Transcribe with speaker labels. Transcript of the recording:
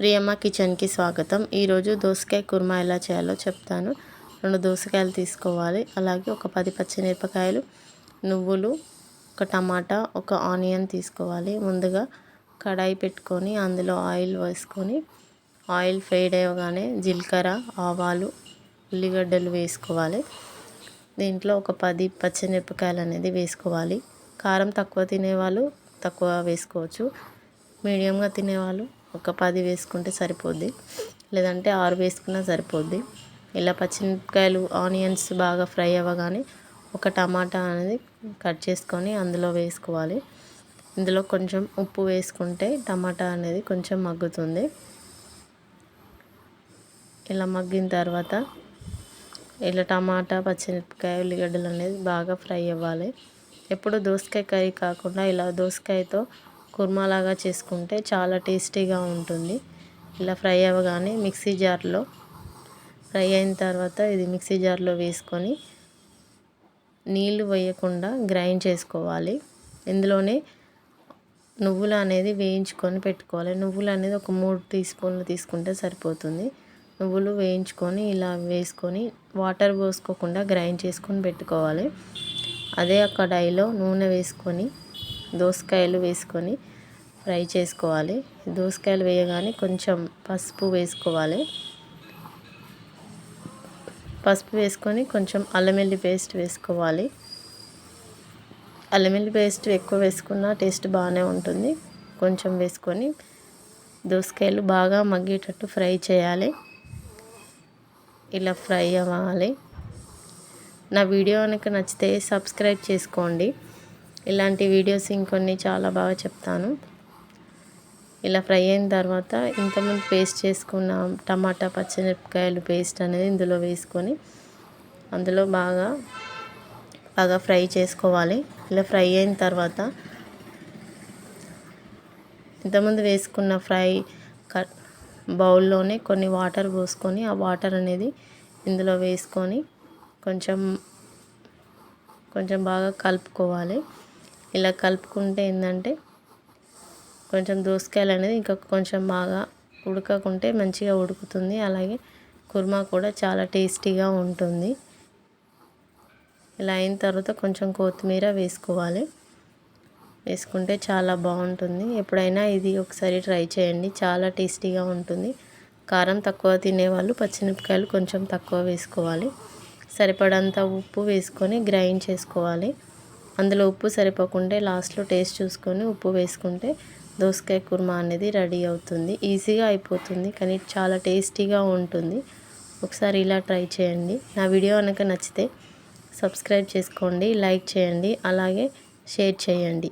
Speaker 1: ప్రియమ్మ కిచెన్కి స్వాగతం. ఈరోజు దోసకాయ కుర్మా ఎలా చేయాలో చెప్తాను. రెండు దోసకాయలు తీసుకోవాలి. అలాగే ఒక పది పచ్చిమిరపకాయలు నువ్వులు ఒక టమాటా ఒక ఆనియన్ తీసుకోవాలి. ముందుగా కడాయి పెట్టుకొని అందులో ఆయిల్ వేసుకొని ఆయిల్ ఫ్రైడ్ అవ్వగానే జీలకర్ర ఆవాలు ఉల్లిగడ్డలు వేసుకోవాలి. దీంట్లో ఒక పది పచ్చిమిరపకాయలు అనేది వేసుకోవాలి. కారం తక్కువ తినేవాళ్ళు తక్కువ వేసుకోవచ్చు. మీడియంగా తినేవాళ్ళు ఒక పది వేసుకుంటే సరిపోద్ది. లేదంటే ఆరు వేసుకున్నా సరిపోద్ది. ఇలా పచ్చిమిరపకాయలు ఆనియన్స్ బాగా ఫ్రై అవ్వగానే ఒక టమాటా అనేది కట్ చేసుకొని అందులో వేసుకోవాలి. ఇందులో కొంచెం ఉప్పు వేసుకుంటే టమాటా అనేది కొంచెం మగ్గుతుంది. ఇలా మగ్గిన తర్వాత ఇలా టమాటా పచ్చిమిరపకాయ ఉల్లిగడ్డలు అనేది బాగా ఫ్రై అవ్వాలి. ఎప్పుడు దోసకాయ కర్రీ కాకుండా ఇలా దోసకాయతో కుర్మాలాగా చేసుకుంటే చాలా టేస్టీగా ఉంటుంది. ఇలా ఫ్రై అవ్వగానే మిక్సీ జార్లో ఫ్రై అయిన తర్వాత ఇది మిక్సీ జార్లో వేసుకొని నీళ్ళు వేయకుండా గ్రైండ్ చేసుకోవాలి. ఇందులోనే నువ్వులు అనేది వేయించుకొని పెట్టుకోవాలి. నువ్వులు అనేది ఒక మూడు టీ స్పూన్లు తీసుకుంటే సరిపోతుంది. నువ్వులు వేయించుకొని ఇలా వేసుకొని వాటర్ పోసుకోకుండా గ్రైండ్ చేసుకొని పెట్టుకోవాలి. అదే కడాయిలో నూనె వేసుకొని దోసకాయలు వేసుకొని ఫ్రై చేసుకోవాలి. దోసకాయలు వేయగానే కొంచెం పసుపు వేసుకోవాలి. పసుపు వేసుకొని కొంచెం అల్లం వెల్లి పేస్ట్ వేసుకోవాలి. అల్లమెల్లి పేస్ట్ ఎక్కువ వేసుకున్న టేస్ట్ బాగానే ఉంటుంది. కొంచెం వేసుకొని దోసకాయలు బాగా మగ్గేటట్టు ఫ్రై చేయాలి. ఇలా ఫ్రై అవ్వాలి. నా వీడియో కనుక నచ్చితే సబ్స్క్రైబ్ చేసుకోండి. ఇలాంటి వీడియోస్ ఇంకొన్ని చాలా బాగా చెప్తాను. ఇలా ఫ్రై అయిన తర్వాత ఇంతకుముందు పేస్ట్ చేసుకున్న టమాటా పచ్చిమిరపకాయలు పేస్ట్ అనేది ఇందులో వేసుకొని అందులో బాగా బాగా ఫ్రై చేసుకోవాలి. ఇలా ఫ్రై అయిన తర్వాత ఇంతకుముందు వేసుకున్న ఫ్రై కట్ బౌల్లోనే కొన్ని వాటర్ పోసుకొని ఆ వాటర్ అనేది ఇందులో వేసుకొని కొంచెం కొంచెం బాగా కలుపుకోవాలి. ఇలా కలుపుకుంటే ఏంటంటే కొంచెం దోసకాయలు అనేది ఇంకా కొంచెం బాగా ఉడకకుంటే మంచిగా ఉడుకుతుంది. అలాగే కుర్మా కూడా చాలా టేస్టీగా ఉంటుంది. ఇలా అయిన తర్వాత కొంచెం కొత్తిమీర వేసుకోవాలి. వేసుకుంటే చాలా బాగుంటుంది. ఎప్పుడైనా ఇది ఒకసారి ట్రై చేయండి. చాలా టేస్టీగా ఉంటుంది. కారం తక్కువ తినేవాళ్ళు పచ్చిమిరపకాయలు కొంచెం తక్కువ వేసుకోవాలి. సరిపడంత ఉప్పు వేసుకొని గ్రైండ్ చేసుకోవాలి. అందులో ఉప్పు సరిపోకుంటే లాస్ట్లో టేస్ట్ చూసుకొని ఉప్పు వేసుకుంటే దోసకాయ కుర్మా అనేది రెడీ అవుతుంది. ఈజీగా అయిపోతుంది కానీ చాలా టేస్టీగా ఉంటుంది. ఒకసారి ఇలా ట్రై చేయండి. నా వీడియో కనుక నచ్చితే సబ్స్క్రైబ్ చేసుకోండి లైక్ చేయండి అలాగే షేర్ చేయండి.